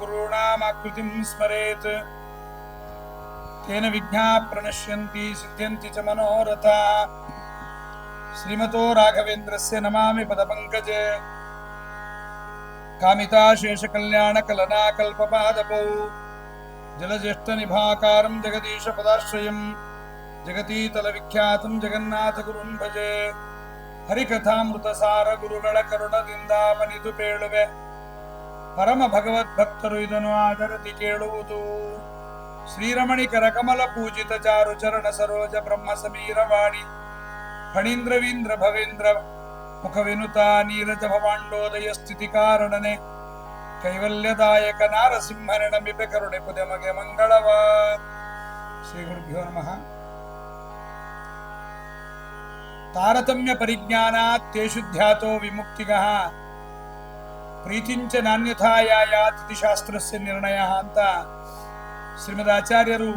గురుణామాకృతిం స్మరేత్ తేన విజ్ఞా ప్రణశ్యంతి సిద్ధ్యంతి చ మనోరథ శ్రీమతో రాఘవేంద్రస్య నమామి పదపంకజే कामिताशेषकल्याणकलनाकल्पपादपौ जलज्येष्ठनिभाकारं जगदीशपदाश्रयं जगतीतलविख्यातं जगन्नाथगुरुं भजे ಭಜೆ ಹರಿಕಥಾಮೃತಸಾರ ಗುರುಗಳ ಕರುಣದಿಂದಾಪನಿತು ಪೇಳುವೆ. ಪರಮ ಭಗವದ್ಭಕ್ತರು ಇದನ್ನು ಆದರದಿ ಕೇಳುವುದು. ಶ್ರೀರಮಣಿ ಕರಕಮಲ ಪೂಜಿತ ಚಾರು ಚರಣ ಸರೋಜ ಬ್ರಹ್ಮ ಸಮೀರವಾಣಿ ಫಣೀಂದ್ರವೀಂದ್ರ ಭವೇಂದ್ರ ಮುಖವಿನುತ ನೀರಜ ಭವಾಂಡೋದಯ ಸ್ಥಿತಿ ಕಾರಣನೆ. ಕೈವಲ್ಯದಾಯಕ ನಾರಸಿಂಹನ ಕರುಣೆ ಪುದೆಮಗೆ ಮಂಗಳವ ಶ್ರೀ ಗುರುಭ್ಯೋ ನಮಃ. ತಾರತಮ್ಯ ಪರಿಜ್ಞಾನಾತ್ ತೇಷು ಧ್ಯಾತೋ ವಿಮುಕ್ತಿಗಃ. ಪ್ರೀತಿಂಚ ನಾನ್ಯಥಾಯಾಯಾತಿಥಿ ಶಾಸ್ತ್ರಸ್ಯ ನಿರ್ಣಯ ಅಂತ ಶ್ರೀಮದ್ ಆಚಾರ್ಯರು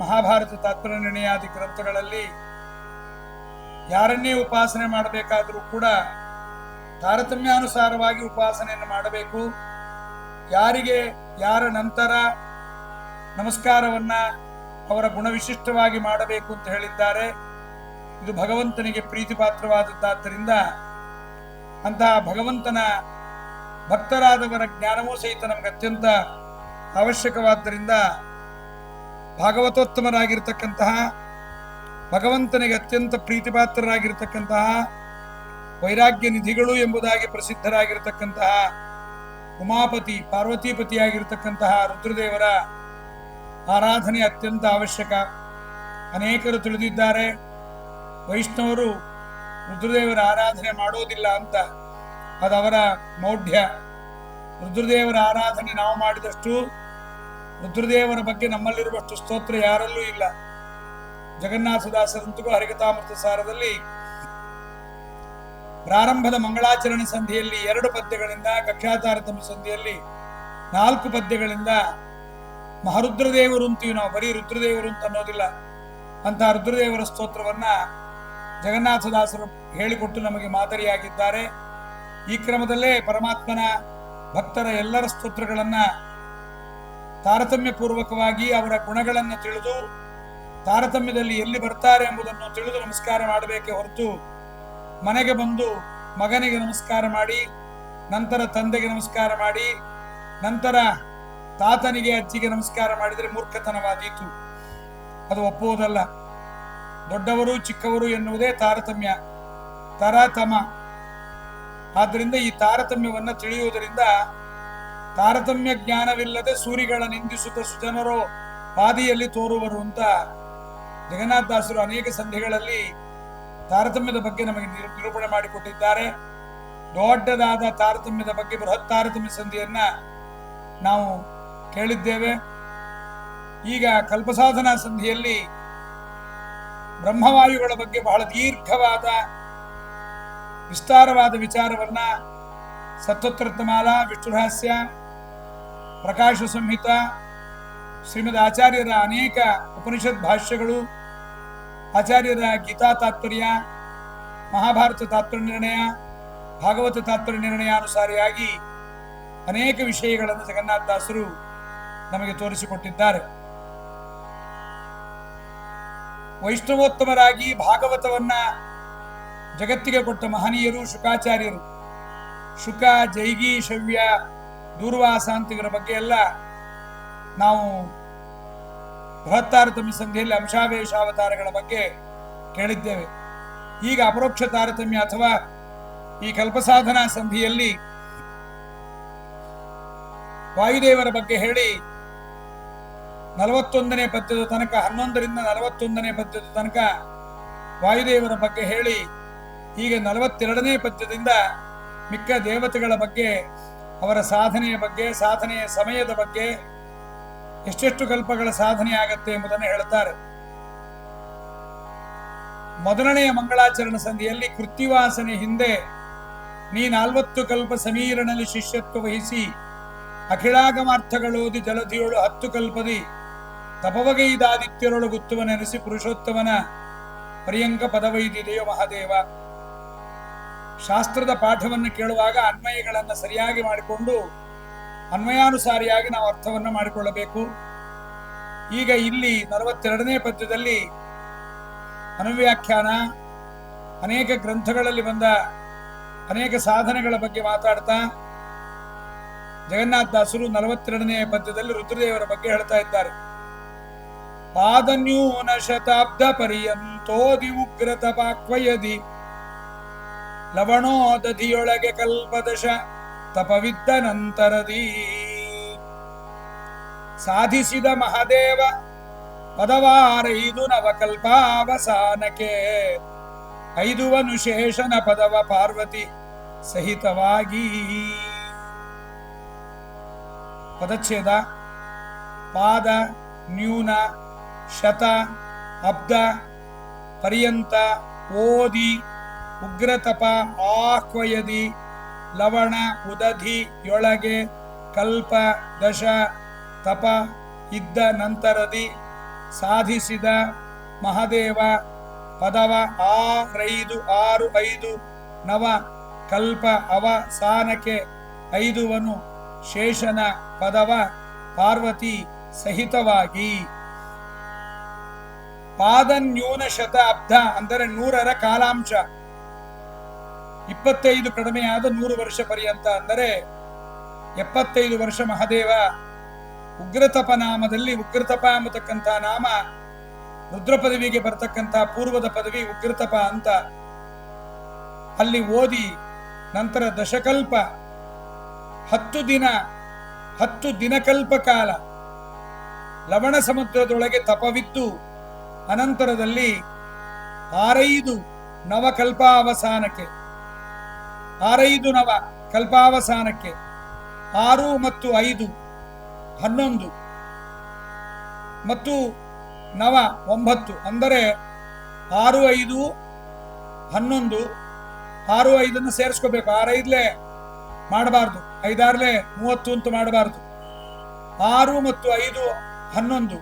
ಮಹಾಭಾರತ ತಾತ್ಪರ್ಯ ನಿರ್ಣಯಾದಿ ಗ್ರಂಥಗಳಲ್ಲಿ ಯಾರನ್ನೇ ಉಪಾಸನೆ ಮಾಡಬೇಕಾದರೂ ಕೂಡ ತಾರತಮ್ಯಾನುಸಾರವಾಗಿ ಉಪಾಸನೆಯನ್ನು ಮಾಡಬೇಕು. ಯಾರಿಗೆ, ಯಾರ ನಂತರ ನಮಸ್ಕಾರವನ್ನ ಅವರ ಗುಣವಿಶಿಷ್ಟವಾಗಿ ಮಾಡಬೇಕು ಅಂತ ಹೇಳಿದ್ದಾರೆ. ಇದು ಭಗವಂತನಿಗೆ ಪ್ರೀತಿಪಾತ್ರವಾದದ್ದಾದ್ದರಿಂದ ಅಂತಹ ಭಗವಂತನ ಭಕ್ತರಾದವರ ಜ್ಞಾನವೂ ಸಹಿತ ನಮಗೆ ಅತ್ಯಂತ ಅವಶ್ಯಕವಾದ್ದರಿಂದ ಭಾಗವತೋತ್ತಮರಾಗಿರ್ತಕ್ಕಂತಹ, ಭಗವಂತನಿಗೆ ಅತ್ಯಂತ ಪ್ರೀತಿಪಾತ್ರರಾಗಿರ್ತಕ್ಕಂತಹ, ವೈರಾಗ್ಯ ನಿಧಿಗಳು ಎಂಬುದಾಗಿ ಪ್ರಸಿದ್ಧರಾಗಿರ್ತಕ್ಕಂತಹ ಉಮಾಪತಿ, ಪಾರ್ವತಿಪತಿಯಾಗಿರ್ತಕ್ಕಂತಹ ರುದ್ರದೇವರ ಆರಾಧನೆ ಅತ್ಯಂತ ಅವಶ್ಯಕ. ಅನೇಕರು ತಿಳಿದಿದ್ದಾರೆ. ವೈಷ್ಣವರು ರುದ್ರದೇವರ ಆರಾಧನೆ ಮಾಡೋದಿಲ್ಲ ಅಂತ. ಅದವರ ಮೌಢ್ಯ. ರುದ್ರದೇವರ ಆರಾಧನೆ ನಾವು ಮಾಡಿದಷ್ಟು ರುದ್ರದೇವರ ಬಗ್ಗೆ ನಮ್ಮಲ್ಲಿರುವಷ್ಟು ಸ್ತೋತ್ರ ಯಾರಲ್ಲೂ ಇಲ್ಲ. ಜಗನ್ನಾಥದಾಸರಂತಗೂ ಹರಿಕಥಾಮೃತ ಸಾರದಲ್ಲಿ ಪ್ರಾರಂಭದ ಮಂಗಳಾಚರಣೆ ಸಂಧಿಯಲ್ಲಿ ಎರಡು ಪದ್ಯಗಳಿಂದ ಕಕ್ಷಾತಾರತಮ್ಯ ಸಂಧಿಯಲ್ಲಿ ನಾಲ್ಕು ಪದ್ಯಗಳಿಂದ ಮಹಾರುದ್ರದೇವರು ಅಂತೀವಿ ನಾವು, ಬರೀ ರುದ್ರದೇವರು ಅಂತ ಅನ್ನೋದಿಲ್ಲ. ಅಂತ ರುದ್ರದೇವರ ಸ್ತೋತ್ರವನ್ನ ಜಗನ್ನಾಥದಾಸರು ಹೇಳಿಕೊಟ್ಟು ನಮಗೆ ಮಾದರಿಯಾಗಿದ್ದಾರೆ. ಈ ಕ್ರಮದಲ್ಲೇ ಪರಮಾತ್ಮನ ಭಕ್ತರ ಎಲ್ಲರ ಸ್ತೋತ್ರಗಳನ್ನು ತಾರತಮ್ಯ ಪೂರ್ವಕವಾಗಿ ಅವರ ಗುಣಗಳನ್ನು ತಿಳಿದು ತಾರತಮ್ಯದಲ್ಲಿ ಎಲ್ಲಿ ಬರ್ತಾರೆ ಎಂಬುದನ್ನು ತಿಳಿದು ನಮಸ್ಕಾರ ಮಾಡಬೇಕೆ ಹೊರತು ಮನೆಗೆ ಬಂದು ಮಗನಿಗೆ ನಮಸ್ಕಾರ ಮಾಡಿ, ನಂತರ ತಂದೆಗೆ ನಮಸ್ಕಾರ ಮಾಡಿ, ನಂತರ ತಾತನಿಗೆ, ಅಜ್ಜಿಗೆ ನಮಸ್ಕಾರ ಮಾಡಿದರೆ ಮೂರ್ಖತನವಾದೀತು. ಅದು ಒಪ್ಪುವುದಲ್ಲ. ದೊಡ್ಡವರು ಚಿಕ್ಕವರು ಎನ್ನುವುದೇ ತಾರತಮ್ಯ, ತರತಮ. ಆದ್ದರಿಂದ ಈ ತಾರತಮ್ಯವನ್ನ ತಿಳಿಯುವುದರಿಂದ ತಾರತಮ್ಯ ಜ್ಞಾನವಿಲ್ಲದೆ ಸೂರಿಗಳ ನಿಂದಿಸುತ್ತ ಸುಜನರು ಪಾದಿಯಲ್ಲಿ ತೋರುವರು ಅಂತ ಜಗನ್ನಾಥದಾಸರು ಅನೇಕ ಸಂಧಿಗಳಲ್ಲಿ ತಾರತಮ್ಯದ ಬಗ್ಗೆ ನಮಗೆ ನಿರು- ನಿರೂಪಣೆ ಮಾಡಿಕೊಟ್ಟಿದ್ದಾರೆ. ದೊಡ್ಡದಾದ ತಾರತಮ್ಯದ ಬಗ್ಗೆ ಬೃಹತ್ ತಾರತಮ್ಯ ಸಂಧಿಯನ್ನ ನಾವು ಕೇಳಿದ್ದೇವೆ. ಈಗ ಕಲ್ಪಸಾಧನಾ ಸಂಧಿಯಲ್ಲಿ ಬ್ರಹ್ಮವಾಯುಗಳ ಬಗ್ಗೆ ಬಹಳ ದೀರ್ಘವಾದ ವಿಸ್ತಾರವಾದ ವಿಚಾರವನ್ನ ಸತ್ತೋತ್ರತಮಾಲ ವಿಷ್ಣುರಹಸ್ಯ ಪ್ರಕಾಶ ಸಂಹಿತ, ಶ್ರೀಮದ್ ಆಚಾರ್ಯರ ಅನೇಕ ಉಪನಿಷತ್ ಭಾಷ್ಯಗಳು, ಆಚಾರ್ಯರ ಗೀತಾ ತಾತ್ಪರ್ಯ, ಮಹಾಭಾರತ ತಾತ್ಪರ್ಯ ನಿರ್ಣಯ, ಭಾಗವತ ತಾತ್ಪರ್ಯ ನಿರ್ಣಯಾನುಸಾರಿಯಾಗಿ ಅನೇಕ ವಿಷಯಗಳನ್ನು ಜಗನ್ನಾಥದಾಸರು ನಮಗೆ ತೋರಿಸಿಕೊಟ್ಟಿದ್ದಾರೆ. ವೈಷ್ಣವೋತ್ತಮರಾಗಿ ಭಾಗವತವನ್ನ ಜಗತ್ತಿಗೆ ಕೊಟ್ಟ ಮಹನೀಯರು, ಶುಕಾಚಾರ್ಯರು. ಶುಕ, ಜೈಗಿ, ಶವ್ಯ ದೂರ್ವಾಸಾಂತಿಗರ ಬಗ್ಗೆ ಎಲ್ಲ ನಾವು ಬೃಹತ್ತಾರತಮ್ಯ ಸಂಧಿಯಲ್ಲಿ ಅಂಶಾವೇಶಾವತಾರಗಳ ಬಗ್ಗೆ ಕೇಳಿದ್ದೇವೆ. ಈಗ ಅಪರೋಕ್ಷ ತಾರತಮ್ಯ ಅಥವಾ ಈ ಕಲ್ಪಸಾಧನಾ ಸಂಧಿಯಲ್ಲಿ ವಾಯುದೇವರ ಬಗ್ಗೆ ಹೇಳಿ ನಲವತ್ತೊಂದನೇ ಪದ್ಯದ ತನಕ, ಹನ್ನೊಂದರಿಂದ ನಲವತ್ತೊಂದನೇ ಪದ್ಯದ ತನಕ ವಾಯುದೇವರ ಬಗ್ಗೆ ಹೇಳಿ. ಹೀಗೆ ನಲವತ್ತೆರಡನೇ ಪದ್ಯದಿಂದ ಮಿಕ್ಕ ದೇವತೆಗಳ ಬಗ್ಗೆ, ಅವರ ಸಾಧನೆಯ ಬಗ್ಗೆ, ಸಾಧನೆಯ ಸಮಯದ ಬಗ್ಗೆ ಎಷ್ಟೆಷ್ಟು ಕಲ್ಪಗಳ ಸಾಧನೆ ಆಗತ್ತೆ ಎಂಬುದನ್ನು ಹೇಳುತ್ತಾರೆ ಮೊದಲನೆಯ ಮಂಗಳಾಚರಣ ಸಂಧಿಯಲ್ಲಿ ಕೃತಿವಾಸನೆ ಹಿಂದೆ ನೀ ನಾಲ್ವತ್ತು ಕಲ್ಪ ಸಮೀರನಲ್ಲಿ ಶಿಷ್ಯತ್ವ ವಹಿಸಿ ಅಖಿಳಾಗಮಾರ್ಥಗಳೋದಿ ಜಲಧಿಯೋಳು ಹತ್ತು ಕಲ್ಪದಿ. ತಪವಗೈದಾದಿತ್ಯರೊಳಗುತ್ತುವ ನೆನೆಸಿ ಪುರುಷೋತ್ತಮನ ಪರ್ಯಂಕ ಪದವೈದಿದೆಯೋ ಮಹಾದೇವ. ಶಾಸ್ತ್ರದ ಪಾಠವನ್ನು ಕೇಳುವಾಗ ಅನ್ವಯಗಳನ್ನು ಸರಿಯಾಗಿ ಮಾಡಿಕೊಂಡು ಅನ್ವಯಾನುಸಾರಿಯಾಗಿ ನಾವು ಅರ್ಥವನ್ನು ಮಾಡಿಕೊಳ್ಳಬೇಕು. ಈಗ ಇಲ್ಲಿ ನಲವತ್ತೆರಡನೇ ಪದ್ಯದಲ್ಲಿ ಅನುವ್ಯಾಖ್ಯಾನ, ಅನೇಕ ಗ್ರಂಥಗಳಲ್ಲಿ ಬಂದ ಅನೇಕ ಸಾಧನೆಗಳ ಬಗ್ಗೆ ಮಾತಾಡ್ತಾ ಜಗನ್ನಾಥದಾಸರು ನಲವತ್ತೆರಡನೇ ಪದ್ಯದಲ್ಲಿ ರುದ್ರದೇವರ ಬಗ್ಗೆ ಹೇಳ್ತಾ ಇದ್ದಾರೆ. ಪಾದನ್ಯೂನ ಶತಾಬ್ದ ಪರ್ಯಂತೋದಿ ಉಗ್ರ ತಪಾಕ್ವಯದಿ ಲವಣೋ ದಧಿಯೊಳಗೆ ಕಲ್ಪದಶ ತಪವಿದ್ದ ನಂತರದಿ ಸಾಧಿಸಿದ ಮಹಾದೇವ ಪದವಾರೈದು ನವಕಲ್ಪಾವಸಾನಕ್ಕೆ. ಐದುವನು ಶೇಷನ ಪದವ ಪಾರ್ವತಿ ಸಹಿತವಾಗಿ. ಪದಚ್ಛೇದ ಪಾದ ನ್ಯೂನ ಶತ, ಅಬ್ದ, ಪರ್ಯಂತ, ಓದಿ, ಉಗ್ರತಪ ಆಹ್ವಯದಿ ಲವಣ, ಉದಧಿ, ಯೊಳಗೆ, ಕಲ್ಪ, ದಶ, ತಪ, ಇದ್ದ ನಂತರದಿ, ಸಾಧಿಸಿದ, ಮಹದೇವ, ಪದವ ಆರೈದು ಆರು, ಐದು, ನವ, ಕಲ್ಪ ಅವಸಾನಕ್ಕೆ ಐದುವನು, ಶೇಷನ, ಪದವ, ಪಾರ್ವತಿ, ಸಹಿತವಾಗಿ. ಪಾದನ್ಯೂನ ಶತ ಅಬ್ಧ ಅಂದರೆ ನೂರರ ಕಾಲಾಂಶ. ಇಪ್ಪತ್ತೈದು ಕಡಿಮೆಯಾದ ನೂರು ವರ್ಷ ಪರ್ಯಂತ ಅಂದರೆ ಎಪ್ಪತ್ತೈದು ವರ್ಷ ಮಹಾದೇವ. ಉಗ್ರತಪ ನಾಮದಲ್ಲಿ ಉಗ್ರತಪ ಎಂಬತಕ್ಕಂಥ ನಾಮ ರುದ್ರ ಪದವಿಗೆ ಬರ್ತಕ್ಕಂಥ ಪೂರ್ವದ ಪದವಿ ಉಗ್ರತಪ ಅಂತ ಅಲ್ಲಿ ಓದಿ ನಂತರ ದಶಕಲ್ಪ, ಹತ್ತು ದಿನ, ಹತ್ತು ದಿನಕಲ್ಪ ಕಾಲ ಲವಣ ಸಮುದ್ರದೊಳಗೆ ತಪವಿದ್ದು ಅನಂತರದಲ್ಲಿ ಆರೈದು ನವಕಲ್ಪಾವಸಾನಕ್ಕೆ, ಆರೈದು ನವ ಕಲ್ಪಾವಸಾನಕ್ಕೆ, ಆರು ಮತ್ತು ಐದು, ಹನ್ನೊಂದು ಮತ್ತು ನವ ಒಂಬತ್ತು, ಅಂದರೆ ಆರು ಐದು, ಹನ್ನೊಂದು, ಆರು ಐದನ್ನು ಸೇರಿಸ್ಕೋಬೇಕು. ಆರೈದ್ಲೆ ಮಾಡಬಾರ್ದು. ಐದಾರ್ಲೆ ಮೂವತ್ತು ಅಂತ ಮಾಡಬಾರ್ದು. ಆರು ಮತ್ತು ಐದು, ಹನ್ನೊಂದು.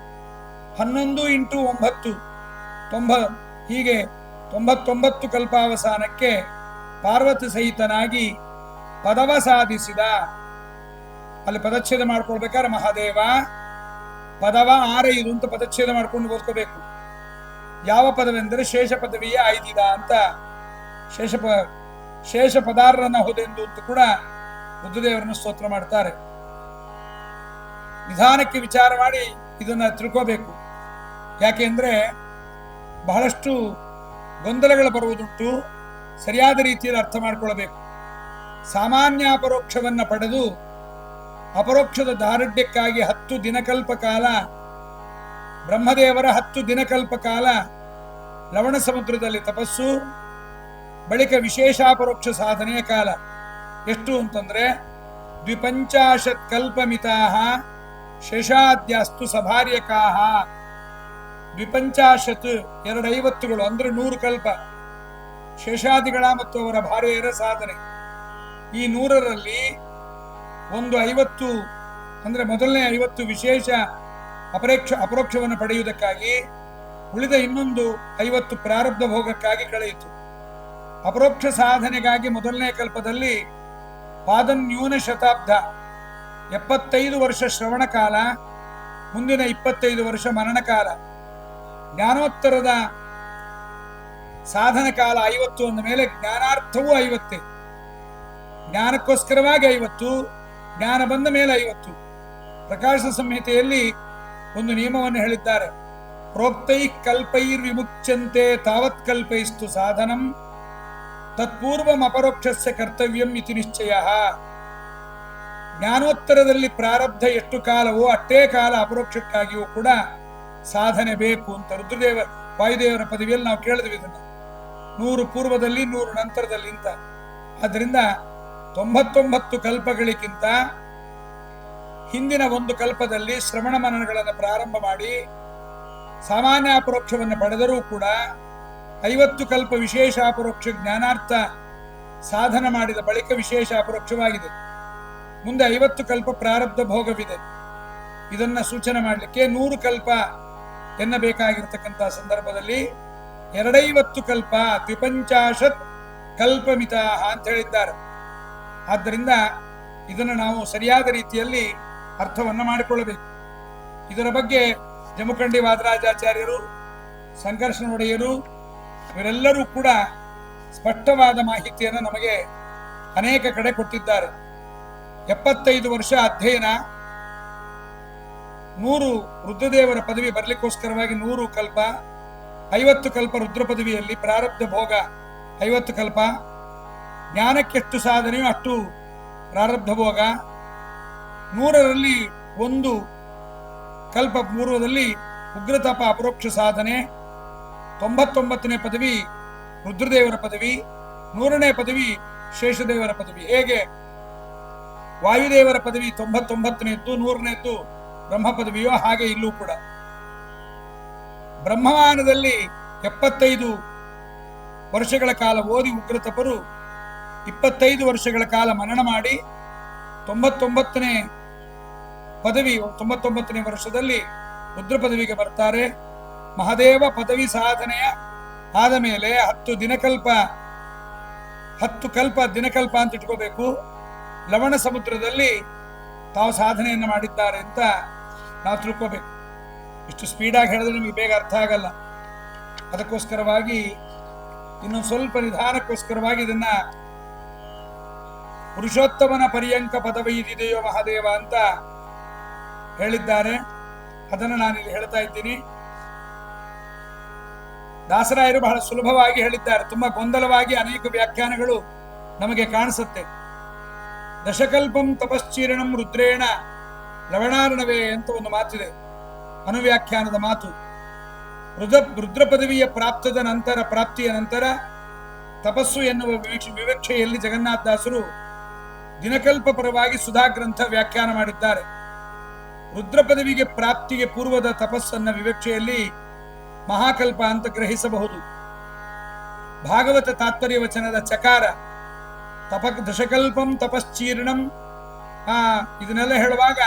ಹನ್ನೊಂದು ಇಂಟು ಒಂಬತ್ತು. ತೊಂಬ, ಹೀಗೆ ತೊಂಬತ್ತೊಂಬತ್ತು ಕಲ್ಪಾವಸಾನಕ್ಕೆ ಪಾರ್ವತಿ ಸಹಿತನಾಗಿ ಪದವ ಸಾಧಿಸಿದ. ಅಲ್ಲಿ ಪದಚ್ಛೇದ ಮಾಡ್ಕೊಳ್ಬೇಕಾದ್ರೆ ಮಹಾದೇವ, ಪದವ ಆರೈದು ಅಂತ ಪದಚ್ಛೇದ ಮಾಡ್ಕೊಂಡು ಓದ್ಕೋಬೇಕು. ಯಾವ ಪದವೆಂದರೆ ಶೇಷ ಪದವಿಯೇ ಆಯ್ದಿದ ಅಂತ ಶೇಷ ಪ, ಶೇಷ ಪದಾರ್ಹನ ಹೋದೆಂದು ಅಂತ ಕೂಡ ಬುದ್ಧದೇವರನ್ನು ಸ್ತೋತ್ರ ಮಾಡ್ತಾರೆ. ನಿಧಾನಕ್ಕೆ ವಿಚಾರ ಮಾಡಿ ಇದನ್ನ ತಿಳ್ಕೋಬೇಕು. ಯಾಕೆಂದ್ರೆ ಬಹಳಷ್ಟು ಗೊಂದಲಗಳು ಬರುವುದುಂಟು, ಸರಿಯಾದ ರೀತಿಯಲ್ಲಿ ಅರ್ಥ ಮಾಡಿಕೊಳ್ಳಬೇಕು ಸಾಮಾನ್ಯ ಅಪರೋಕ್ಷವನ್ನ ಪಡೆದು ಅಪರೋಕ್ಷದ ದಾರುಢ್ಯಕ್ಕಾಗಿ ಹತ್ತು ದಿನಕಲ್ಪ ಕಾಲ, ಬ್ರಹ್ಮದೇವರ ಹತ್ತು ದಿನಕಲ್ಪ ಕಾಲ ಲವಣ ಸಮುದ್ರದಲ್ಲಿ ತಪಸ್ಸು, ಬಳಿಕ ವಿಶೇಷಾಪರೋಕ್ಷ ಸಾಧನೆಯ ಕಾಲ. ಎಷ್ಟು ಅಂತಂದ್ರೆ ದ್ವಿಪಂಚಾಶತ್ ಕಲ್ಪಮಿತಾಹ ಶೇಷಾದ್ಯಸ್ತು ಸಭಾರ್ಯಕಾಹ. ದ್ವಿಪಂಚಾಶತ್ ಎರಡೈವತ್ತುಗಳು ಅಂದ್ರೆ ನೂರು ಕಲ್ಪ. ಶೇಷಾದಿಗಳ ಮತ್ತು ಅವರ ಭಾರ್ಯೆಯರ ಸಾಧನೆ. ಈ ನೂರರಲ್ಲಿ ಒಂದು ಐವತ್ತು ಅಂದ್ರೆ ಮೊದಲನೇ ಐವತ್ತು ವಿಶೇಷ ಅಪರೇಕ್ಷ ಅಪರೋಕ್ಷವನ್ನು ಪಡೆಯುವುದಕ್ಕಾಗಿ ಉಳಿದ ಇನ್ನೊಂದು ಐವತ್ತು ಪ್ರಾರಬ್ಧ ಭೋಗಕ್ಕಾಗಿ ಕಳೆಯಿತು. ಅಪರೋಕ್ಷ ಸಾಧನೆಗಾಗಿ ಮೊದಲನೇ ಕಲ್ಪದಲ್ಲಿ ಪಾದನ್ಯೂನ ಶತಾಬ್ದ ಎಪ್ಪತ್ತೈದು ವರ್ಷ ಶ್ರವಣ ಕಾಲ ಮುಂದಿನ ಇಪ್ಪತ್ತೈದು ವರ್ಷ ಮರಣ ಕಾಲ ಜ್ಞಾನೋತ್ತರದ ಸಾಧನ ಕಾಲ ಐವತ್ತು ಅಂದ ಮೇಲೆ ಜ್ಞಾನಾರ್ಥವೂ ಐವತ್ತೇ. ಜ್ಞಾನಕ್ಕೋಸ್ಕರವಾಗಿ ಐವತ್ತು, ಜ್ಞಾನ ಬಂದ ಮೇಲೆ ಐವತ್ತು. ಪ್ರಕಾಶ ಸಂಹಿತೆಯಲ್ಲಿ ಒಂದು ನಿಯಮವನ್ನು ಹೇಳಿದ್ದಾರೆ. ಪ್ರೋಕ್ತೈ ಕಲ್ಪೈರ್ ವಿಮುಚ್ಯಂತೆ ತಾವತ್ ಕಲ್ಪೈಸ್ತು ಸಾಧನಂ, ತತ್ಪೂರ್ವಂ ಅಪರೋಕ್ಷಸ್ಯ ಕರ್ತವ್ಯಂ ಇತಿ ನಿಶ್ಚಯ. ಜ್ಞಾನೋತ್ತರದಲ್ಲಿ ಪ್ರಾರಬ್ಧ ಎಷ್ಟು ಕಾಲವೋ ಅಷ್ಟೇ ಕಾಲ ಅಪರೋಕ್ಷಕ್ಕಾಗಿಯೂ ಕೂಡ ಸಾಧನೆ ಬೇಕು ಅಂತ ರುದ್ರದೇವ ವಾಯುದೇವರ ಪದವಿಯಲ್ಲಿ ನಾವು ಕೇಳಿದ್ವಿ ಇದನ್ನು. ನೂರು ಪೂರ್ವದಲ್ಲಿ, ನೂರು ನಂತರದಲ್ಲಿ ಅಂತ. ಆದ್ರಿಂದ ತೊಂಬತ್ತೊಂಬತ್ತು ಕಲ್ಪಗಳಿಗಿಂತ ಹಿಂದಿನ ಒಂದು ಕಲ್ಪದಲ್ಲಿ ಶ್ರವಣ ಮನನಗಳನ್ನು ಪ್ರಾರಂಭ ಮಾಡಿ ಸಾಮಾನ್ಯ ಅಪರೋಕ್ಷವನ್ನು ಪಡೆದರೂ ಕೂಡ ಐವತ್ತು ಕಲ್ಪ ವಿಶೇಷ ಅಪರೋಕ್ಷ ಜ್ಞಾನಾರ್ಥ ಸಾಧನ ಮಾಡಿದ ಬಳಿಕ ವಿಶೇಷ ಅಪರೋಕ್ಷವಾಗಿದೆ. ಮುಂದೆ ಐವತ್ತು ಕಲ್ಪ ಪ್ರಾರಬ್ಧ ಭೋಗವಿದೆ. ಇದನ್ನ ಸೂಚನೆ ಮಾಡಲಿಕ್ಕೆ ನೂರು ಕಲ್ಪ ಎನ್ನಬೇಕಾಗಿರ್ತಕ್ಕಂಥ ಸಂದರ್ಭದಲ್ಲಿ ಎರಡೈವತ್ತು ಕಲ್ಪ ದ್ವಿಪಂಚಾಶತ್ ಕಲ್ಪಮಿತ ಅಂತ ಹೇಳಿದ್ದಾರೆ. ಆದ್ದರಿಂದ ಇದನ್ನು ನಾವು ಸರಿಯಾದ ರೀತಿಯಲ್ಲಿ ಅರ್ಥವನ್ನು ಮಾಡಿಕೊಳ್ಳಬೇಕು. ಇದರ ಬಗ್ಗೆ ಜಮುಖಂಡಿ ವಾದರಾಜಾಚಾರ್ಯರು ಸಂಘರ್ಷ ಒಡೆಯರು ಇವರೆಲ್ಲರೂ ಕೂಡ ಸ್ಪಷ್ಟವಾದ ಮಾಹಿತಿಯನ್ನು ನಮಗೆ ಅನೇಕ ಕಡೆ ಕೊಟ್ಟಿದ್ದಾರೆ. ಎಪ್ಪತ್ತೈದು ವರ್ಷ ಅಧ್ಯಯನ ನೂರು ರುದ್ರದೇವರ ಪದವಿ ಬರಲಿಕ್ಕೋಸ್ಕರವಾಗಿ ನೂರು ಕಲ್ಪ, ಐವತ್ತು ಕಲ್ಪ ರುದ್ರ ಪದವಿಯಲ್ಲಿ ಪ್ರಾರಬ್ಧ ಭೋಗ, ಐವತ್ತು ಕಲ್ಪ. ಜ್ಞಾನಕ್ಕೆಷ್ಟು ಸಾಧನೆಯೋ ಅಷ್ಟು ಪ್ರಾರಬ್ಧ ಭೋಗ. ನೂರರಲ್ಲಿ ಒಂದು ಕಲ್ಪ ಪೂರ್ವದಲ್ಲಿ ಉಗ್ರತಾಪ ಅಪರೋಕ್ಷ ಸಾಧನೆ, ತೊಂಬತ್ತೊಂಬತ್ತನೇ ಪದವಿ ರುದ್ರದೇವರ ಪದವಿ, ನೂರನೇ ಪದವಿ ಶೇಷದೇವರ ಪದವಿ. ಹೇಗೆ? ವಾಯುದೇವರ ಪದವಿ ತೊಂಬತ್ತೊಂಬತ್ತನೇದ್ದು ನೂರನೇದ್ದು ಬ್ರಹ್ಮ ಪದವಿಯೋ ಹಾಗೆ ಇಲ್ಲೂ ಕೂಡ. ಬ್ರಹ್ಮವಾನದಲ್ಲಿ ಎಪ್ಪತ್ತೈದು ವರ್ಷಗಳ ಕಾಲ ಓದಿ ಉಗ್ರತಪರು ಇಪ್ಪತ್ತೈದು ವರ್ಷಗಳ ಕಾಲ ಮನನ ಮಾಡಿ ತೊಂಬತ್ತೊಂಬತ್ತನೇ ಪದವಿ, ತೊಂಬತ್ತೊಂಬತ್ತನೇ ವರ್ಷದಲ್ಲಿ ರುದ್ರ ಪದವಿಗೆ ಬರ್ತಾರೆ. ಮಹದೇವ ಪದವಿ ಸಾಧನೆಯ ಆದ ಮೇಲೆ ಹತ್ತು ದಿನಕಲ್ಪ, ಹತ್ತು ಕಲ್ಪ ದಿನಕಲ್ಪ ಅಂತ ಇಟ್ಕೋಬೇಕು. ಲವಣ ಸಮುದ್ರದಲ್ಲಿ ತಾವು ಸಾಧನೆಯನ್ನು ಮಾಡಿದ್ದಾರೆ ಅಂತ ನಾವು ತಿಳ್ಕೋಬೇಕು. ಇಷ್ಟು ಸ್ಪೀಡಾಗಿ ಹೇಳಿದ್ರೆ ನಿಮಗೆ ಬೇಗ ಅರ್ಥ ಆಗಲ್ಲ. ಅದಕ್ಕೋಸ್ಕರವಾಗಿ ಇನ್ನೊಂದು ಸ್ವಲ್ಪ ನಿಧಾನಕ್ಕೋಸ್ಕರವಾಗಿ ಇದನ್ನ ಪುರುಷೋತ್ತಮನ ಪರ್ಯಂಕ ಪದವಿ ಇದಿದೆಯೋ ಮಹಾದೇವ ಅಂತ ಹೇಳಿದ್ದಾರೆ. ಅದನ್ನು ನಾನಿಲ್ಲಿ ಹೇಳ್ತಾ ಇದ್ದೀನಿ. ದಾಸರಾಯರು ಬಹಳ ಸುಲಭವಾಗಿ ಹೇಳಿದ್ದಾರೆ. ತುಂಬಾ ಗೊಂದಲವಾಗಿ ಅನೇಕ ವ್ಯಾಖ್ಯಾನಗಳು ನಮಗೆ ಕಾಣಿಸುತ್ತೆ. ದಶಕಲ್ಪಂ ತಪಶ್ಚೀರ್ಣಂ ರುದ್ರೇಣ ಲವಣಾರ್ಣವೇ ಅಂತ ಒಂದು ಮಾತಿದೆ. ಅನುವ್ಯಾಖ್ಯಾನದ ಮಾತು. ರುದ್ರ ರುದ್ರ ಪದವಿಯ ಪ್ರಾಪ್ತದ ನಂತರ, ಪ್ರಾಪ್ತಿಯ ನಂತರ, ತಪಸ್ಸು ಎನ್ನುವ ವಿವಕ್ಷ, ವಿವಕ್ಷೆಯಲ್ಲಿ ಜಗನ್ನಾಥದಾಸರು ದಿನಕಲ್ಪ ಪರವಾಗಿ ಸುಧಾ ಗ್ರಂಥ ವ್ಯಾಖ್ಯಾನ ಮಾಡಿದ್ದಾರೆ. ರುದ್ರ ಪದವಿಗೆ ಪ್ರಾಪ್ತಿಗೆ ಪೂರ್ವದ ತಪಸ್ಸನ್ನ ವಿವಕ್ಷೆಯಲ್ಲಿ ಮಹಾಕಲ್ಪ ಅಂತ ಗ್ರಹಿಸಬಹುದು. ಭಾಗವತ ತಾತ್ಪರ್ಯ ವಚನದ ಚಕಾರ, ತಪ, ದಶಕಲ್ಪಂ ತಪಶ್ಚೀರ್ಣಂ. ಆ, ಇದನ್ನೆಲ್ಲ ಹೇಳುವಾಗ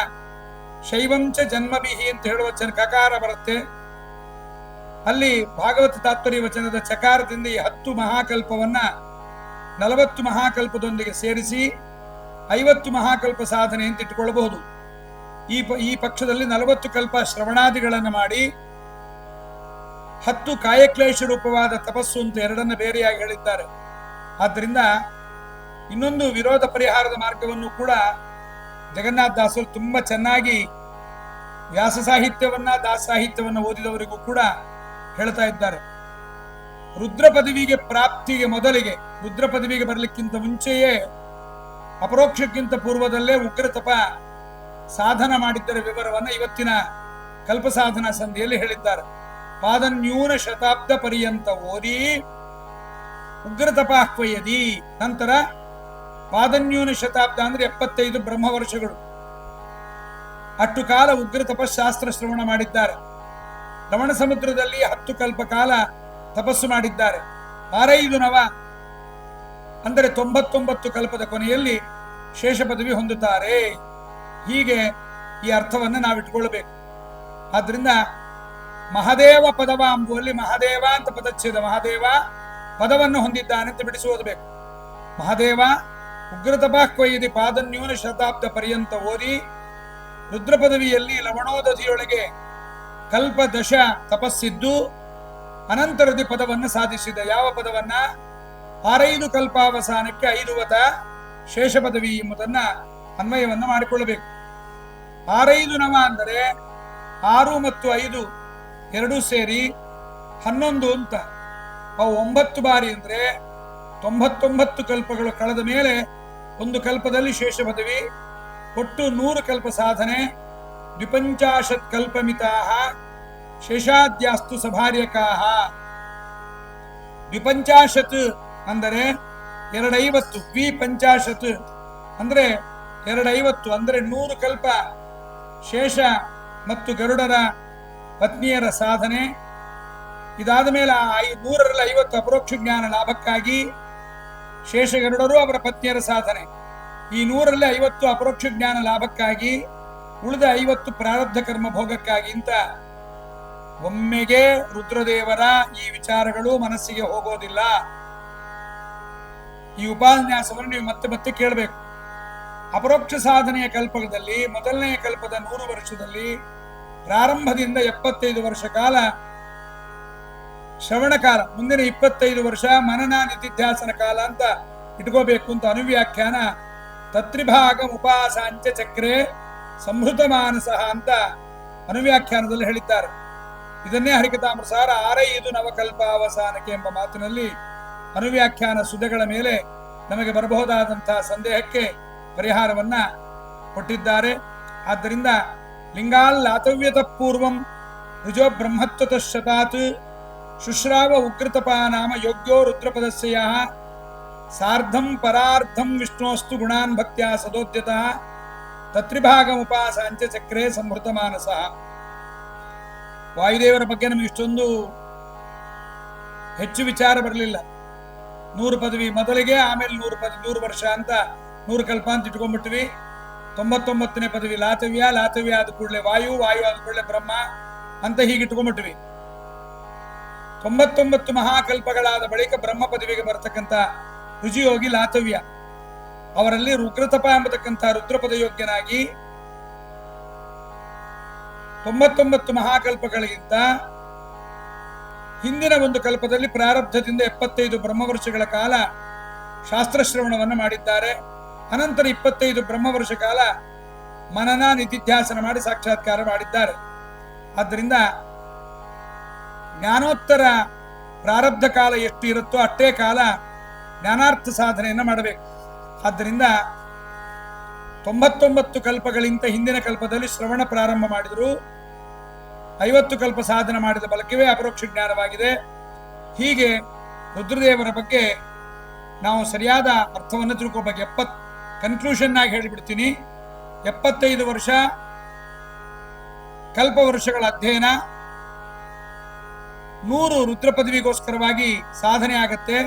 ಶೈವಂಚ ಜನ್ಮಬಿಹಿ ಅಂತ ಹೇಳುವ ಕಕಾರ ಬರುತ್ತೆ. ಅಲ್ಲಿ ಭಾಗವತ ತಾತ್ಪರ್ಯ ವಚನದ ಚಕಾರದಿಂದ ಈ ಹತ್ತು ಮಹಾಕಲ್ಪವನ್ನ ನಲವತ್ತು ಮಹಾಕಲ್ಪದೊಂದಿಗೆ ಸೇರಿಸಿ ಐವತ್ತು ಮಹಾಕಲ್ಪ ಸಾಧನೆ ಅಂತ ಇಟ್ಟುಕೊಳ್ಳಬಹುದು. ಈ ಈ ಪಕ್ಷದಲ್ಲಿ ನಲವತ್ತು ಕಲ್ಪ ಶ್ರವಣಾದಿಗಳನ್ನು ಮಾಡಿ ಹತ್ತು ಕಾಯಕ್ಲೇಶ ರೂಪವಾದ ತಪಸ್ಸು ಅಂತ ಎರಡನ್ನ ಬೇರೆಯಾಗಿ ಹೇಳಿದ್ದಾರೆ. ಆದ್ದರಿಂದ ಇನ್ನೊಂದು ವಿರೋಧ ಪರಿಹಾರದ ಮಾರ್ಗವನ್ನು ಕೂಡ ಜಗನ್ನಾಥ ದಾಸರು ತುಂಬಾ ಚೆನ್ನಾಗಿ ವ್ಯಾಸ ಸಾಹಿತ್ಯವನ್ನ, ದಾಸ ಸಾಹಿತ್ಯವನ್ನ ಓದಿದವರಿಗೂ ಕೂಡ ಹೇಳ್ತಾ ಇದ್ದಾರೆ. ರುದ್ರ ಪದವಿಗೆ ಪ್ರಾಪ್ತಿಗೆ ಮೊದಲಿಗೆ, ರುದ್ರ ಪದವಿಗೆ ಬರಲಿಕ್ಕಿಂತ ಮುಂಚೆಯೇ, ಅಪರೋಕ್ಷಕ್ಕಿಂತ ಪೂರ್ವದಲ್ಲೇ ಉಗ್ರ ತಪ ಸಾಧನ ಮಾಡಿದ್ದರ ವಿವರವನ್ನ ಇವತ್ತಿನ ಕಲ್ಪ ಸಾಧನ ಸಂಧಿಯಲ್ಲಿ ಹೇಳಿದ್ದಾರೆ. ಪಾದನ್ಯೂನ ಶತಾಬ್ದ ಪರ್ಯಂತ ಓದಿ ಉಗ್ರ ತಪಾಹ್ವಯದಿ ನಂತರ ಪಾದನ್ಯೂನ ಶತಾಬ್ದ ಅಂದ್ರೆ ಎಪ್ಪತ್ತೈದು ಬ್ರಹ್ಮ ವರ್ಷಗಳು ಅಷ್ಟು ಕಾಲ ಉಗ್ರ ತಪಶಾಸ್ತ್ರ ಶ್ರವಣ ಮಾಡಿದ್ದಾರೆ. ಲವಣ ಸಮುದ್ರದಲ್ಲಿ ಹತ್ತು ಕಲ್ಪ ಕಾಲ ತಪಸ್ಸು ಮಾಡಿದ್ದಾರೆ. ಆರೈದು ನವ, ಅಂದರೆ ತೊಂಬತ್ತೊಂಬತ್ತು ಕಲ್ಪದ ಕೊನೆಯಲ್ಲಿ ಶೇಷ ಪದವಿ ಹೊಂದುತ್ತಾರೆ. ಹೀಗೆ ಈ ಅರ್ಥವನ್ನು ನಾವು ಇಟ್ಕೊಳ್ಬೇಕು. ಆದ್ರಿಂದ ಮಹದೇವ ಪದವ ಅಂಬುವಲ್ಲಿ ಮಹಾದೇವ ಅಂತ ಪದಚ್ಛೇದ ಮಹಾದೇವ ಪದವನ್ನು ಹೊಂದಿದ್ದಾನೆ ಅಂತ ಬಿಡಿಸಿ ಓದಬೇಕು. ಮಹಾದೇವ ಉಗ್ರತಪಾಹ್ವಯದಿ ಪಾದನ್ಯೂನ ಶತಾಬ್ದ ಪರ್ಯಂತ ಓದಿ ರುದ್ರ ಪದವಿಯಲ್ಲಿ ಲವಣೋದಧಿಯೊಳಗೆ ಕಲ್ಪ ದಶ ತಪಸ್ಸಿದ್ದು ಅನಂತರದಿ ಪದವನ್ನು ಸಾಧಿಸಿದ ಯಾವ ಪದವನ್ನ? ಆರೈದು ಕಲ್ಪಾವಸಾನಕ್ಕೆ ಐದುವತ ಶೇಷ ಪದವಿ ಎಂಬುದನ್ನ ಅನ್ವಯವನ್ನು ಮಾಡಿಕೊಳ್ಳಬೇಕು. ಆರೈದು ನವ ಅಂದರೆ ಆರು ಮತ್ತು ಐದು ಎರಡೂ ಸೇರಿ ಹನ್ನೊಂದು ಅಂತ. ಅವು ಒಂಬತ್ತು ಬಾರಿ ಅಂದ್ರೆ ತೊಂಬತ್ತೊಂಬತ್ತು ಕಲ್ಪಗಳು ಕಳೆದ ಮೇಲೆ ಒಂದು ಕಲ್ಪದಲ್ಲಿ ಶೇಷ ಪದವಿ, ಒಟ್ಟು ನೂರು ಕಲ್ಪ ಸಾಧನೆ, ದ್ವಿಪಂಚಾಶತ್ ಕಲ್ಪಮಿತಾ ಶೇಷಾದ್ಯಾಸ್ತು ಸಭಾರ್ಯಕಾಹ. ದ್ವಿಪಂಚಾಶತ್ ಅಂದರೆ ಎರಡೈವತ್ತು ದ್ವಿ ಪಂಚಾಶತ್ ಅಂದ್ರೆ ಎರಡೈವತ್ತು, ಅಂದ್ರೆ ನೂರು ಕಲ್ಪ ಶೇಷ ಮತ್ತು ಗರುಡರ ಪತ್ನಿಯರ ಸಾಧನೆ. ಇದಾದ ಮೇಲೆ ಆ ನೂರರಲ್ಲಿ ಐವತ್ತು ಅಪರೋಕ್ಷ ಜ್ಞಾನ ಲಾಭಕ್ಕಾಗಿ ಶೇಷ ಗರುಡರು ಅವರ ಪತ್ನಿಯರ ಸಾಧನೆ. ಈ ನೂರಲ್ಲಿ ಐವತ್ತು ಅಪರೋಕ್ಷ ಜ್ಞಾನ ಲಾಭಕ್ಕಾಗಿ, ಉಳಿದ ಐವತ್ತು ಪ್ರಾರಬ್ಧ ಕರ್ಮ ಭೋಗಕ್ಕಾಗಿ ಅಂತ ಒಮ್ಮೆಗೆ ರುದ್ರದೇವರ ಈ ವಿಚಾರಗಳು ಮನಸ್ಸಿಗೆ ಹೋಗೋದಿಲ್ಲ. ಈ ಉಪನ್ಯಾಸವನ್ನು ನೀವು ಮತ್ತೆ ಮತ್ತೆ ಕೇಳಬೇಕು. ಅಪರೋಕ್ಷ ಸಾಧನೆಯ ಕಲ್ಪದಲ್ಲಿ, ಮೊದಲನೆಯ ಕಲ್ಪದ ನೂರು ವರ್ಷದಲ್ಲಿ, ಪ್ರಾರಂಭದಿಂದ ಎಪ್ಪತ್ತೈದು ವರ್ಷ ಕಾಲ ಶ್ರವಣ ಕಾಲ ಮುಂದಿನ ಇಪ್ಪತ್ತೈದು ವರ್ಷ ಮನನ ನಿಧಿಧ್ಯಾಸನ ಕಾಲ ಅಂತ ಇಟ್ಕೋಬೇಕು ಅಂತ ಅನುವ್ಯಾಖ್ಯಾನ. ತತ್ರಿಭಾಗ ಉಪಾಸಾಂಚ ಚಕ್ರೆ ಸಂಹೃತ ಮಾನಸಃ ಅಂತ ಅನುವ್ಯಾಖ್ಯಾನದಲ್ಲಿ ಹೇಳಿದ್ದಾರೆ. ಇದನ್ನೇ ಹರಿಕಥಾಮೃಸಾರ ಆರೈದು ನವಕಲ್ಪ ಅವಸಾನಕ್ಕೆ ಎಂಬ ಮಾತಿನಲ್ಲಿ ಅನುವ್ಯಾಖ್ಯಾನ ಸುಧೆಗಳ ಮೇಲೆ ನಮಗೆ ಬರಬಹುದಾದಂತಹ ಸಂದೇಹಕ್ಕೆ ಪರಿಹಾರವನ್ನ ಕೊಟ್ಟಿದ್ದಾರೆ. ಆದ್ದರಿಂದ ಲಿಂಗಾಲ್ಲಾತವ್ಯತ ಪೂರ್ವಂ ರುಜೋ ಬ್ರಹ್ಮತ್ವತ ಶತಾತ್ ಶುಶ್ರಾವ ಉಕೃತಪ ನಾಮ ಯೋಗ್ಯೋ ರುದ್ರಪದಸ್ಯ ಸಾರ್ಧಂ ಪರಾರ್ಧಂ ವಿಷ್ಣೋಸ್ತು ಗುಣಾನ್ ಭಕ್ತ್ಯ ಸದೋದ್ಯತಃ ತತ್ರಿಭಾಗಮುಪಾಸಾಂಚ ಚಕ್ರೆ ಸಂಹೃತ ಮಾನಸ ವಾಯುದೇವರ ಬಗ್ಗೆ ನಮಗೆ ಇಷ್ಟೊಂದು ಹೆಚ್ಚು ವಿಚಾರ ಬರಲಿಲ್ಲ. ನೂರು ಪದವಿ, ಮೊದಲಿಗೆ ಆಮೇಲೆ ನೂರು ಪದವಿ ನೂರು ವರ್ಷ ಅಂತ ನೂರು ಕಲ್ಪ ಅಂತ ಇಟ್ಕೊಂಡ್ಬಿಟ್ವಿ. ತೊಂಬತ್ತೊಂಬತ್ತನೇ ಪದವಿ, ಲಾತವ್ಯ ಲಾತವ್ಯ ಆದ ಕೂಡಲೇ ವಾಯು ವಾಯು ಆದ ಕೂಡಲೇ ಬ್ರಹ್ಮ, ಅಂತ ಹೀಗೆ ಇಟ್ಕೊಂಡ್ಬಿಟ್ವಿ. ತೊಂಬತ್ತೊಂಬತ್ತು ಮಹಾಕಲ್ಪಗಳಾದ ಬಳಿಕ ಬ್ರಹ್ಮ ಪದವಿಗೆ ಬರತಕ್ಕಂತ ರುಜಿಯೋಗಿ ಲಾತವ್ಯ. ಅವರಲ್ಲಿ ರುಗ್ರತಪ ಎಂಬತಕ್ಕಂಥ ರುದ್ರಪದ ಯೋಗ್ಯನಾಗಿ ತೊಂಬತ್ತೊಂಬತ್ತು ಮಹಾಕಲ್ಪಗಳಿಗಿಂತ ಹಿಂದಿನ ಒಂದು ಕಲ್ಪದಲ್ಲಿ ಪ್ರಾರಬ್ಧದಿಂದ ಎಪ್ಪತ್ತೈದು ಬ್ರಹ್ಮವರ್ಷಗಳ ಕಾಲ ಶಾಸ್ತ್ರಶ್ರವಣವನ್ನು ಮಾಡಿದ್ದಾರೆ. ಅನಂತರ ಇಪ್ಪತ್ತೈದು ಬ್ರಹ್ಮವರ್ಷ ಕಾಲ ಮನನ ನಿಧಿಧ್ಯಾಸನ ಮಾಡಿ ಸಾಕ್ಷಾತ್ಕಾರ ಮಾಡಿದ್ದಾರೆ. ಆದ್ದರಿಂದ ಜ್ಞಾನೋತ್ತರ ಪ್ರಾರಬ್ಧ ಕಾಲ ಎಷ್ಟು ಇರುತ್ತೋ ಅಷ್ಟೇ ಕಾಲ ಜ್ಞಾನಾರ್ಥ ಸಾಧನೆಯನ್ನು ಮಾಡಬೇಕು. ಆದ್ದರಿಂದ ತೊಂಬತ್ತೊಂಬತ್ತು ಕಲ್ಪಗಳಿಂತ ಹಿಂದಿನ ಕಲ್ಪದಲ್ಲಿ ಶ್ರವಣ ಪ್ರಾರಂಭ ಮಾಡಿದರು. ಐವತ್ತು ಕಲ್ಪ ಸಾಧನೆ ಮಾಡಿದ ಬಲಕವೇ ಅಪರೋಕ್ಷ ಜ್ಞಾನವಾಗಿದೆ. ಹೀಗೆ ರುದ್ರದೇವರ ಬಗ್ಗೆ ನಾವು ಸರಿಯಾದ ಅರ್ಥವನ್ನು ತಿಳ್ಕೊಬೇಕು. ಎಪ್ಪತ್ ಕನ್ಕ್ಲೂಷನ್ ಆಗಿ ಹೇಳಿಬಿಡ್ತೀನಿ. ಎಪ್ಪತ್ತೈದು ವರ್ಷ ಕಲ್ಪ ವರ್ಷಗಳ ಅಧ್ಯಯನ. ನೂರು ರುದ್ರ ಪದವಿಗೋಸ್ಕರವಾಗಿ ಸಾಧನೆ ಆಗತ್ತೆ.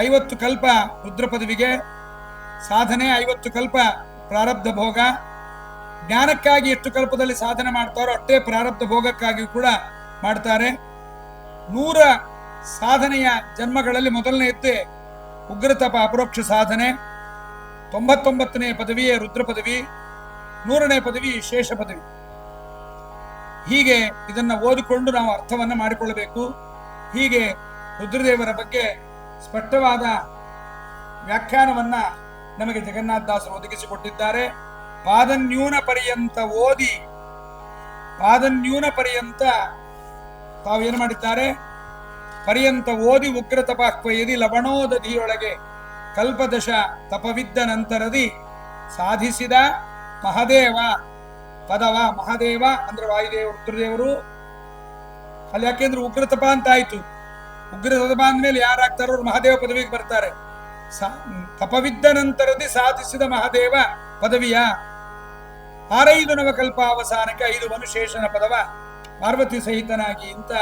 ಐವತ್ತು ಕಲ್ಪ ರುದ್ರ ಪದವಿಗೆ. ಸಾಧನೆ, ಐವತ್ತು ಕಲ್ಪ ಪ್ರಾರಬ್ಧ ಭೋಗ. ಜ್ಞಾನಕ್ಕಾಗಿ ಎಷ್ಟು ಕಲ್ಪದಲ್ಲಿ ಸಾಧನೆ ಮಾಡ್ತಾರೋ ಅಷ್ಟೇ ಪ್ರಾರಬ್ಧ ಭೋಗಕ್ಕಾಗಿ ಕೂಡ ಮಾಡ್ತಾರೆ. ನೂರ ಸಾಧನೆಯ ಜನ್ಮಗಳಲ್ಲಿ ಮೊದಲನೆಯದ್ದೇ ಉಗ್ರತಪ ಅಪರೋಕ್ಷ ಸಾಧನೆ. ತೊಂಬತ್ತೊಂಬತ್ತನೇ ಪದವಿಯೇ ರುದ್ರ ಪದವಿ. ನೂರನೇ ಪದವಿ ಶೇಷ ಪದವಿ. ಹೀಗೆ ಇದನ್ನ ಓದಿಕೊಂಡು ನಾವು ಅರ್ಥವನ್ನ ಮಾಡಿಕೊಳ್ಳಬೇಕು. ಹೀಗೆ ರುದ್ರದೇವರ ಬಗ್ಗೆ ಸ್ಪಷ್ಟವಾದ ವ್ಯಾಖ್ಯಾನವನ್ನ ನಮಗೆ ಜಗನ್ನಾಥದಾಸರು ಒದಗಿಸಿಕೊಟ್ಟಿದ್ದಾರೆ. ಪಾದನ್ಯೂನ ಪರ್ಯಂತ ಓದಿ, ಪಾದನ್ಯೂನ ಪರ್ಯಂತ ತಾವೇನು ಮಾಡಿದ್ದಾರೆ? ಪರ್ಯಂತ ಓದಿ ಉಗ್ರ ತಪಾಕ್ವಯದಿ ಲವಣೋದಧಿಯೊಳಗೆ ಕಲ್ಪದಶ ತಪವಿದ್ದ ನಂತರದಿ ಸಾಧಿಸಿದ ಮಹದೇವ. ಪದವ ಮಹಾದೇವ ಅಂದ್ರೆ ವಾಯುದೇವ, ರುದ್ರದೇವರು. ಅಲ್ಲಿ ಯಾಕೆಂದ್ರೆ ಉಗ್ರ ತಪ ಅಂತ ಆಯ್ತು. ಉಗ್ರ ತಪ ಅಂದ್ಮೇಲೆ ಯಾರಾಗ್ತಾರೋ ಮಹಾದೇವ ಪದವಿಗೆ ಬರ್ತಾರೆ. ತಪವಿದ್ದ ನಂತರದಿ ಸಾಧಿಸಿದ ಮಹಾದೇವ ಪದವಿಯ ಆರೈದು ನವಕಲ್ಪ ಅವಸಾನಕ್ಕೆ ಐದು ಮನುಶೇಷನ ಪದವ ಪಾರ್ವತಿ ಸಹಿತನಾಗಿ ಇಂತ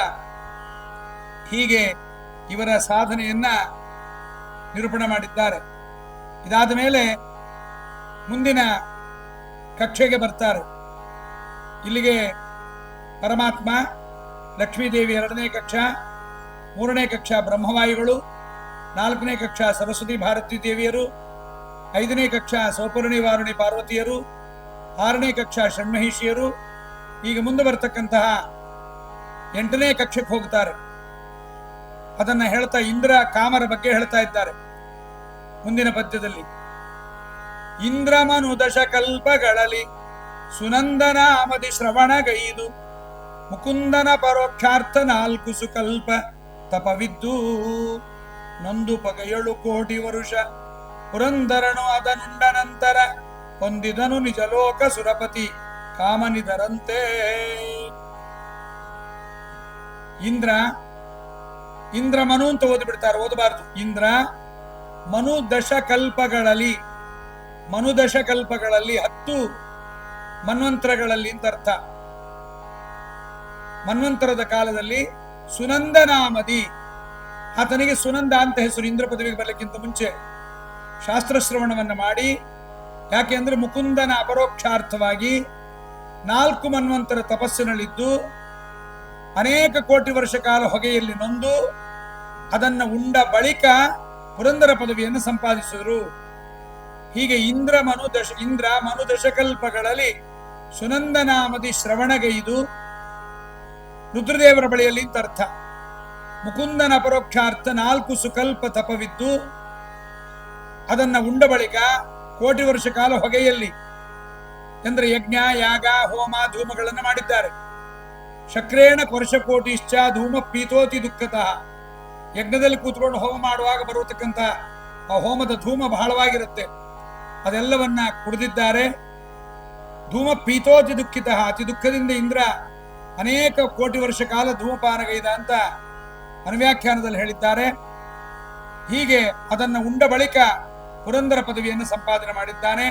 ಹೀಗೆ ಇವರ ಸಾಧನೆಯನ್ನ ನಿರೂಪಣೆ ಮಾಡಿದ್ದಾರೆ. ಇದಾದ ಮೇಲೆ ಮುಂದಿನ ಕಕ್ಷೆಗೆ ಬರ್ತಾರೆ. ಇಲ್ಲಿಗೆ ಪರಮಾತ್ಮ, ಲಕ್ಷ್ಮೀದೇವಿ ಎರಡನೇ ಕಕ್ಷ, ಮೂರನೇ ಕಕ್ಷ ಬ್ರಹ್ಮವಾಯುಗಳು, ನಾಲ್ಕನೇ ಕಕ್ಷ ಸರಸ್ವತಿ ಭಾರತಿ ದೇವಿಯರು, ಐದನೇ ಕಕ್ಷ ಸೌಪರ್ಣಿ ವಾರುಣಿ ಪಾರ್ವತಿಯರು, ಆರನೇ ಕಕ್ಷ ಷಣ್ಮಹಿಷಿಯರು ಈಗ ಮುಂದೆ ಬರ್ತಕ್ಕಂತಹ ಎಂಟನೇ ಕಕ್ಷಕ್ಕೆ ಹೋಗ್ತಾರೆ. ಅದನ್ನು ಹೇಳ್ತಾ ಇಂದ್ರ ಕಾಮರ ಬಗ್ಗೆ ಹೇಳ್ತಾ ಇದ್ದಾರೆ ಮುಂದಿನ ಪದ್ಯದಲ್ಲಿ. ಇಂದ್ರಮನು ದಶಕಲ್ಪಗಳಲ್ಲಿ ಸುನಂದನ ಆಮದಿ ಶ್ರವಣಗೈದು, ಮುಕುಂದನ ಪರೋಕ್ಷಾರ್ಥ ನಾಲ್ಕು ಸುಕಲ್ಪ ತಪವಿದ್ದು, ನೊಂದು ಪಗಯಳು ಕೋಟಿ ವರುಷ, ಪುರಂದರನು ಅದನುಂಡ ನಂತರ ಹೊಂದಿದನು ನಿಜಲೋಕ ಸುರಪತಿ ಕಾಮನಿದರಂತೆ. ಇಂದ್ರ ಇಂದ್ರ ಮನು ಅಂತ ಓದ್ಬಿಡ್ತಾರೆ ಓದಬಾರ್ದು. ಇಂದ್ರ ಮನು ದಶಕಲ್ಪಗಳಲ್ಲಿ ಮನು ದಶಕಲ್ಪಗಳಲ್ಲಿ ಹತ್ತು ಮನ್ವಂತರಗಳಲ್ಲಿ ಅಂತ ಅರ್ಥ. ಮನ್ವಂತರದ ಕಾಲದಲ್ಲಿ ಸುನಂದನಾಮದಿ. ಆತನಿಗೆ ಸುನಂದ ಅಂತ ಹೆಸರು ಇಂದ್ರ ಪದವಿಗೆ ಬರಲಿಕ್ಕಿಂತ ಮುಂಚೆ ಶಾಸ್ತ್ರಶ್ರವಣವನ್ನ ಮಾಡಿ, ಯಾಕೆ ಅಂದ್ರೆ ಮುಕುಂದನ ಅಪರೋಕ್ಷಾರ್ಥವಾಗಿ ನಾಲ್ಕು ಮನ್ವಂತರ ತಪಸ್ಸಿನಲ್ಲಿದ್ದು, ಅನೇಕ ಕೋಟಿ ವರ್ಷ ಕಾಲ ಹೊಗೆಯಲ್ಲಿ ನೊಂದು, ಅದನ್ನು ಉಂಡ ಬಳಿಕ ಪುರಂದರ ಪದವಿಯನ್ನು ಸಂಪಾದಿಸಿದರು. ಹೀಗೆ ಇಂದ್ರ ಮನು ದಶ ಇಂದ್ರ ಮನು ದಶಕಲ್ಪಗಳಲ್ಲಿ ಸುನಂದನಾಮದಿ ಶ್ರವಣಗೈದು ರುದ್ರದೇವರ ಬಳಿಯಲ್ಲಿ ಅರ್ಥ. ಮುಕುಂದನ ಪರೋಕ್ಷಾರ್ಥ ನಾಲ್ಕು ಸುಕಲ್ಪ ತಪವಿದ್ದು, ಅದನ್ನ ಉಂಡ ಬಳಿಕ ಕೋಟಿ ವರ್ಷ ಕಾಲ ಹೊಗೆಯಲ್ಲಿ, ಅಂದ್ರೆ ಯಜ್ಞ, ಯಾಗ, ಹೋಮ, ಧೂಮಗಳನ್ನು ಮಾಡಿದ್ದಾರೆ. ಶಕ್ರೇಣ ವರ್ಷಕೋಟಿಶ್ಚ ಧೂಮ ಪೀತೋತಿ ದುಃಖತಃ. ಯಜ್ಞದಲ್ಲಿ ಕೂತ್ಕೊಂಡು ಹೋಮ ಮಾಡುವಾಗ ಬರುವತಕ್ಕಂತ ಆ ಹೋಮದ ಧೂಮ ಬಹಳವಾಗಿರುತ್ತೆ. ಅದೆಲ್ಲವನ್ನ ಕುಡಿದಿದ್ದಾರೆ. ಧೂಮ ಪೀತೋತಿ ದುಃಖಿತ ಅತಿ ದುಃಖದಿಂದ ಇಂದ್ರ ಅನೇಕ ಕೋಟಿ ವರ್ಷ ಕಾಲ ಧೂಮಪಾನಗೈದ ಅಂತ ಅನುವ್ಯಾಖ್ಯಾನದಲ್ಲಿ ಹೇಳಿದ್ದಾರೆ. ಹೀಗೆ ಅದನ್ನು ಉಂಡ ಬಳಿಕ ಪುರಂದರ ಪದವಿಯನ್ನು ಸಂಪಾದನೆ ಮಾಡಿದ್ದಾನೆ.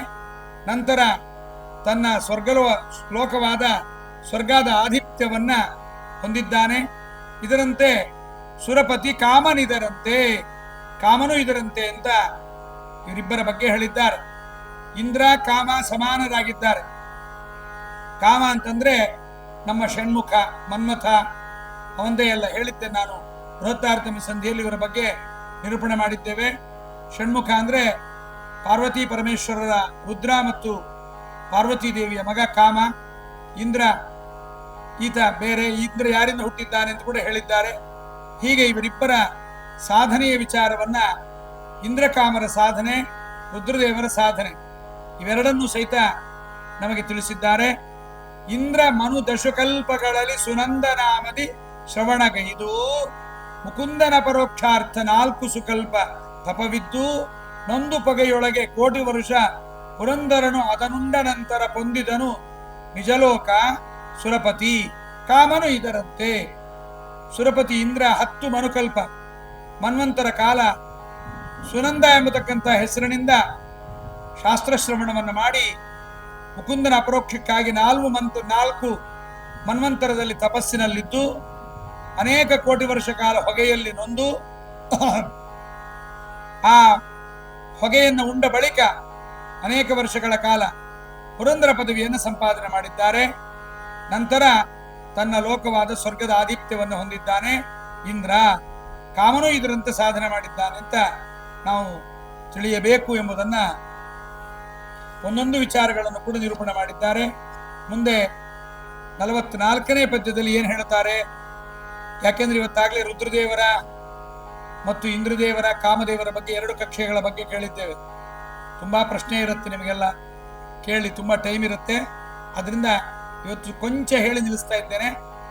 ನಂತರ ತನ್ನ ಸ್ವರ್ಗಲೋ ಶ್ಲೋಕವಾದ ಸ್ವರ್ಗದ ಆಧಿಪತ್ಯವನ್ನ ಹೊಂದಿದ್ದಾನೆ. ಇದರಂತೆ ಸುರಪತಿ ಕಾಮನಿದರಂತೆ ಕಾಮನು ಇದರಂತೆ ಅಂತ ಇವರಿಬ್ಬರ ಬಗ್ಗೆ ಹೇಳಿದ್ದಾರೆ. ಇಂದ್ರ ಕಾಮ ಸಮಾನರಾಗಿದ್ದಾರೆ. ಕಾಮ ಅಂತಂದ್ರೆ ನಮ್ಮ ಷಣ್ಮುಖ, ಮನ್ಮಥ, ಅವಂದೇ ಎಲ್ಲ ಹೇಳಿದ್ದೆ ನಾನು. ಬೃಹತ್ತಾರ್ಥಮಿ ಸಂಧಿಯಲ್ಲಿ ಇವರ ಬಗ್ಗೆ ನಿರೂಪಣೆ ಮಾಡಿದ್ದೇವೆ. ಷಣ್ಮುಖ ಅಂದ್ರೆ ಪಾರ್ವತಿ ಪರಮೇಶ್ವರರ ರುದ್ರ ಮತ್ತು ಪಾರ್ವತಿ ದೇವಿಯ ಮಗ ಕಾಮ. ಇಂದ್ರ, ಈತ ಬೇರೆ, ಇಂದ್ರ ಯಾರಿಂದ ಹುಟ್ಟಿದ್ದಾನೆ ಅಂತ ಕೂಡ ಹೇಳಿದ್ದಾರೆ. ಹೀಗೆ ಇವರಿಬ್ಬರ ಸಾಧನೆಯ ವಿಚಾರವನ್ನ ಇಂದ್ರಕಾಮರ ಸಾಧನೆ, ರುದ್ರದೇವರ ಸಾಧನೆ, ಇವೆರಡನ್ನೂ ಸಹಿತ ನಮಗೆ ತಿಳಿಸಿದ್ದಾರೆ. ಇಂದ್ರ ಮನು ದಶಕಲ್ಪಗಳಲ್ಲಿ ಸುನಂದನಾಮದಿ ಶ್ರವಣಗೈದು. ಮುಕುಂದನ ಪರೋಕ್ಷಾರ್ಥ ನಾಲ್ಕು ಸುಕಲ್ಪ ತಪವಿದ್ದು, ನೊಂದು ಪಗೆಯೊಳಗೆ ಕೋಟಿ ವರುಷ ಪುರಂದರನು ಅದನುಂಡ ನಂತರ ಪೊಂದಿದನು ನಿಜಲೋಕ ಸುರಪತಿ ಕಾಮನು ಇದರಂತೆ. ಸುರಪತಿ ಇಂದ್ರ ಹತ್ತು ಮನುಕಲ್ಪ. ಮನ್ವಂತರ ಕಾಲ ಸುನಂದ ಎಂಬತಕ್ಕಂಥ ಹೆಸರಿನಿಂದ ಶಾಸ್ತ್ರಶ್ರವಣವನ್ನು ಮಾಡಿ ಮುಕುಂದನ ಅಪರೋಕ್ಷಕ್ಕಾಗಿ ನಾಲ್ಕು ಮಂತ್, ನಾಲ್ಕು ಮನ್ವಂತರದಲ್ಲಿ ತಪಸ್ಸಿನಲ್ಲಿದ್ದು, ಅನೇಕ ಕೋಟಿ ವರ್ಷ ಕಾಲ ಹೊಗೆಯಲ್ಲಿ ನೊಂದು. ಆ ಹೊಗೆಯನ್ನು ಉಂಡ ಬಳಿಕ ಅನೇಕ ವರ್ಷಗಳ ಕಾಲ ಪುರಂದರ ಪದವಿಯನ್ನು ಸಂಪಾದನೆ ಮಾಡಿದ್ದಾರೆ. ನಂತರ ತನ್ನ ಲೋಕವಾದ ಸ್ವರ್ಗದ ಆದಿತ್ಯವನ್ನು ಹೊಂದಿದ್ದಾನೆ. ಇಂದ್ರ, ಕಾಮನೂ ಇದರಂತೆ ಸಾಧನೆ ಮಾಡಿದ್ದಾನೆ ಅಂತ ನಾವು ತಿಳಿಯಬೇಕು ಎಂಬುದನ್ನ ಒಂದೊಂದು ವಿಚಾರಗಳನ್ನು ಕೂಡ ನಿರೂಪಣೆ ಮಾಡಿದ್ದಾರೆ. ಮುಂದೆ ನಲವತ್ನಾಲ್ಕನೇ ಪದ್ಯದಲ್ಲಿ ಏನು ಹೇಳುತ್ತಾರೆ? ಯಾಕೆಂದ್ರೆ ಇವತ್ತಾಗಲೇ ರುದ್ರದೇವರ ಮತ್ತು ಇಂದ್ರದೇವರ, ಕಾಮದೇವರ ಬಗ್ಗೆ ಎರಡು ಕಕ್ಷೆಗಳ ಬಗ್ಗೆ ಕೇಳಿದ್ದೇವೆ. ತುಂಬಾ ಪ್ರಶ್ನೆ ಇರುತ್ತೆ ನಿಮಗೆಲ್ಲ. ಕೇಳಿ ತುಂಬಾ ಟೈಮ್ ಇರುತ್ತೆ. ಅದರಿಂದ ಇವತ್ತು ಕೊಂಚ ಹೇಳಿ ನಿಲ್ಲಿಸ್ತಾ ಇದ್ದೇನೆ.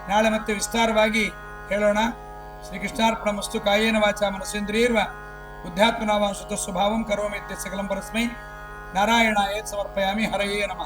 ನಾಳೆ ಮತ್ತೆ ವಿಸ್ತಾರವಾಗಿ ಹೇಳೋಣ. ಶ್ರೀಕೃಷ್ಣಾರ್ಪಣ ಮಸ್ತು ಕಾಯೇನ ವಾಚ ಮನಸ್ಸೇಂದ್ರಿಯರ್ವ ಬುದ್ಧಾತ್ಮನಾಮ ಸುತ ಸ್ವಭಾವಂ ಕರೋಮಿತ್ಯ ಸಕಲಂ ಪರಸ್ಮೈ నారాయణాయ సమర్పయామి హరయే నమ.